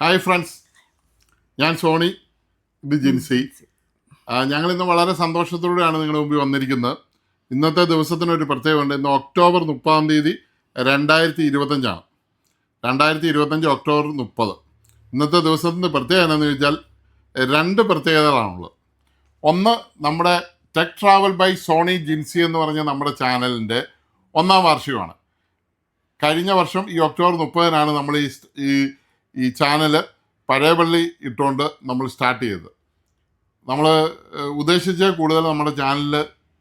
Hi friends ഞാൻ Sony. ഇത് ജിൻസി. ഞങ്ങൾ ഇന്ന് വളരെ സന്തോഷത്തോടെയാണ് നിങ്ങളുടെ മുമ്പിൽ വന്നിരിക്കുന്നത്. ഇന്നത്തെ ദിവസത്തിന് ദിവസത്തിനൊരു പ്രത്യേകമുണ്ട് ഇന്ന് ഒക്ടോബർ മുപ്പതാം തീയതി രണ്ടായിരത്തി ഇരുപത്തഞ്ചാണ് രണ്ടായിരത്തി ഇരുപത്തഞ്ച് ഒക്ടോബർ മുപ്പത്. ഇന്നത്തെ ദിവസത്തിന്റെ പ്രത്യേകത എന്താണെന്ന് ചോദിച്ചാൽ രണ്ട് പ്രത്യേകതകളാണുള്ളത്. ഒന്ന് നമ്മുടെ tech travel by Sony Jincy എന്ന് പറഞ്ഞ നമ്മുടെ ചാനലിന്റെ ഒന്നാം വാർഷികമാണ്. കഴിഞ്ഞ വർഷം ഈ ഒക്ടോബർ മുപ്പതിനാണ് നമ്മൾ ഈ ഈ ചാനൽ പഴയപള്ളി ഇട്ടുകൊണ്ട് നമ്മൾ സ്റ്റാർട്ട് ചെയ്തത് നമ്മൾ ഉദ്ദേശിച്ച കൂടുതൽ നമ്മുടെ ചാനലിൽ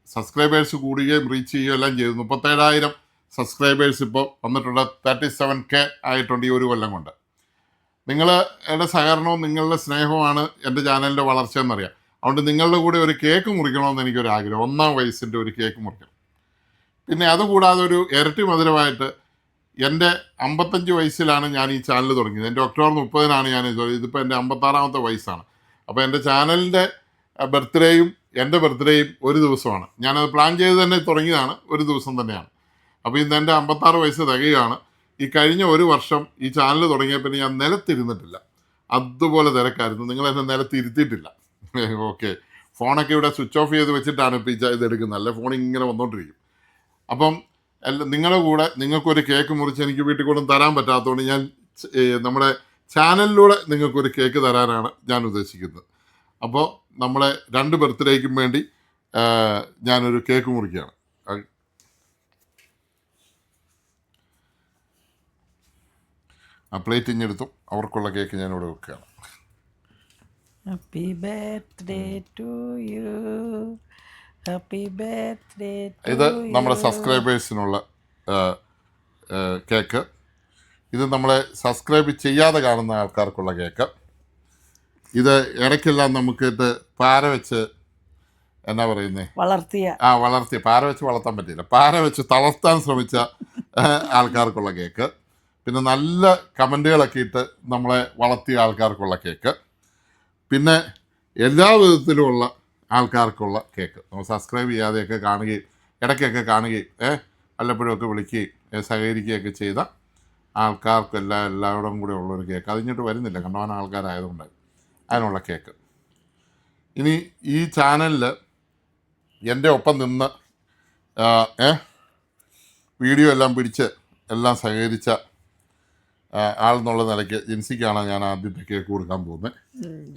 സബ്സ്ക്രൈബേഴ്സ് കൂടുകയും റീച്ച് ചെയ്യുകയും എല്ലാം ചെയ്തു മുപ്പത്തേഴായിരം സബ്സ്ക്രൈബേഴ്സ് ഇപ്പോൾ വന്നിട്ടുണ്ട്. തേർട്ടി സെവൻ കെ ആയിട്ടുണ്ട് ഈ ഒരു കൊല്ലം കൊണ്ട്. നിങ്ങളുടെ സഹകരണവും നിങ്ങളുടെ സ്നേഹവുമാണ് എന്റെ ചാനലിന്റെ വളർച്ച എന്നറിയാം. അതുകൊണ്ട് നിങ്ങളുടെ കൂടെ ഒരു കേക്ക് മുറിക്കണമെന്ന് എനിക്കൊരു ആഗ്രഹം ഒന്നാം വയസ്സിന്റെ ഒരു കേക്ക് മുറിക്കണം. പിന്നെ അതുകൂടാതെ ഒരു ഇരട്ടി മധുരമായിട്ട് എന്റെ അമ്പത്തഞ്ച് വയസ്സിലാണ് ഞാൻ ഈ ചാനൽ തുടങ്ങിയത്. എന്റെ ഒക്ടോബർ മുപ്പതിനാണ് ഞാൻ ഇത് ഇതിപ്പോൾ എന്റെ അമ്പത്താറാമത്തെ വയസ്സാണ്. അപ്പോൾ എന്റെ ചാനലിന്റെ ബർത്ത്ഡേയും എന്റെ ബർത്ത്ഡേയും ഒരു ദിവസമാണ്. ഞാനത് പ്ലാൻ ചെയ്ത് തന്നെ തുടങ്ങിയതാണ്. ഒരു ദിവസം തന്നെയാണ്. അപ്പോൾ ഇന്ന് എന്റെ അമ്പത്താറ് വയസ്സ് തികയുകയാണ്. ഈ കഴിഞ്ഞ ഒരു വർഷം ഈ ചാനൽ തുടങ്ങിയ പിന്നെ ഞാൻ നിലത്തിരുന്നിട്ടില്ല. അതുപോലെ തിരക്കായിരുന്നു. നിങ്ങൾ എന്നെ നിലത്തിരുത്തിയിട്ടില്ല. ഓക്കെ ഫോണൊക്കെ ഇവിടെ സ്വിച്ച് ഓഫ് ചെയ്ത് വെച്ചിട്ടാണ് ഇപ്പോൾ ഈ ഇത് എടുക്കുന്നത്. അല്ലെ? ഫോൺ ഇങ്ങനെ വന്നുകൊണ്ടിരിക്കും അപ്പം എല്ലാ നിങ്ങളുടെ കൂടെ നിങ്ങൾക്കൊരു കേക്ക് മുറിച്ച് എനിക്ക് വീട്ടിൽ കൊണ്ടും തരാൻ പറ്റാത്തതുകൊണ്ട് ഞാൻ നമ്മുടെ ചാനലിലൂടെ നിങ്ങൾക്കൊരു കേക്ക് തരാനാണ് ഞാൻ ഉദ്ദേശിക്കുന്നത്. അപ്പോൾ നമ്മളെ രണ്ട് ബർത്ത്ഡേക്കും വേണ്ടി ഞാനൊരു കേക്ക് മുറിക്കുകയാണ്. ആ പ്ലേറ്റ് ഇഞ്ഞെടുത്തു. അവർക്കുള്ള കേക്ക് ഞാനിവിടെ വെക്കുകയാണ്. Happy birthday to you. Happy birthday ഇത് നമ്മുടെ സബ്സ്ക്രൈബേഴ്സിനുള്ള കേക്ക്. ഇത് നമ്മളെ സബ്സ്ക്രൈബ് ചെയ്യാതെ കാണുന്ന ആൾക്കാർക്കുള്ള കേക്ക്. ഇത് ഇടയ്ക്കെല്ലാം നമുക്ക് ഇത് പാര വെച്ച് എന്നാ പറയുന്നേ? വളർത്തിയ. ആ വളർത്തിയ. പാര വെച്ച് വളർത്താൻ പറ്റില്ല പാര വെച്ച് തളർത്താൻ ശ്രമിച്ച ആൾക്കാർക്കുള്ള കേക്ക്. പിന്നെ നല്ല കമന്റുകളൊക്കെ ഇട്ട് നമ്മളെ വളർത്തിയ ആൾക്കാർക്കുള്ള കേക്ക്. പിന്നെ എല്ലാ വിധത്തിലുമുള്ള ആൾക്കാർക്കുള്ള കേക്ക്. നമ്മൾ സബ്സ്ക്രൈബ് ചെയ്യാതെയൊക്കെ കാണുകയും ഇടയ്ക്കൊക്കെ കാണുകയും ഏഹ് വല്ലപ്പോഴും ഒക്കെ വിളിക്കുകയും സഹകരിക്കുകയൊക്കെ ചെയ്ത ആൾക്കാർക്കെല്ലാം എല്ലാവരും കൂടെ ഉള്ളൊരു കേക്ക്. അതിഞ്ഞിട്ട് വരുന്നില്ല. കണ്ടവാൻ ആൾക്കാരായതുകൊണ്ട് അതിനുള്ള കേക്ക്. ഇനി ഈ ചാനലിൽ എന്റെ ഒപ്പം നിന്ന് വീഡിയോ എല്ലാം പിടിച്ച് എല്ലാം സഹകരിച്ച ആളെന്നുള്ള നിലയ്ക്ക് ജിൻസിക്കാണ് ഞാൻ ആദ്യത്തെ കേക്ക് കൊടുക്കാൻ പോകുന്നത്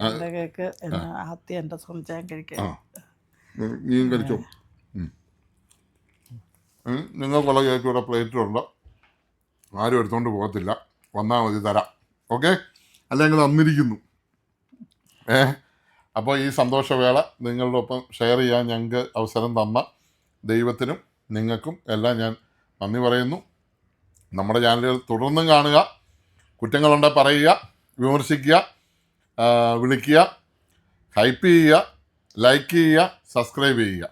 എന്റെ കേക്ക് എന്നെ ആദ്യം എന്റെ സ്വന്തം കഴിക്കാൻ. നീ കഴിച്ചോ? നിങ്ങൾക്കുള്ള കേക്ക് ഇവിടെ പ്ലേറ്റിലുണ്ട്. ആരും എടുത്തോണ്ട് പോകത്തില്ല. വന്നാൽ മതി തരാം. ഓക്കെ? അല്ലെങ്കിൽ തന്നിരിക്കുന്നു ഏ? അപ്പോൾ ഈ സന്തോഷവേള നിങ്ങളുടെ ഒപ്പം ഷെയർ ചെയ്യാൻ ഞങ്ങൾക്ക് അവസരം തന്ന ദൈവത്തിനും നിങ്ങൾക്കും എല്ലാം ഞാൻ നന്ദി പറയുന്നു. നമ്മുടെ ചാനലുകൾ തുടർന്നും കാണുക. കുറ്റങ്ങളുണ്ടെ പറയുക വിമർശിക്കുക വിളിക്കുക ഹൈപ്പ് ചെയ്യുക ലൈക്ക് ചെയ്യുക സബ്സ്ക്രൈബ് ചെയ്യുക.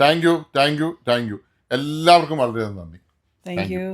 Thank you thank you thank you എല്ലാവർക്കും വളരെയധികം നന്ദി. Thank you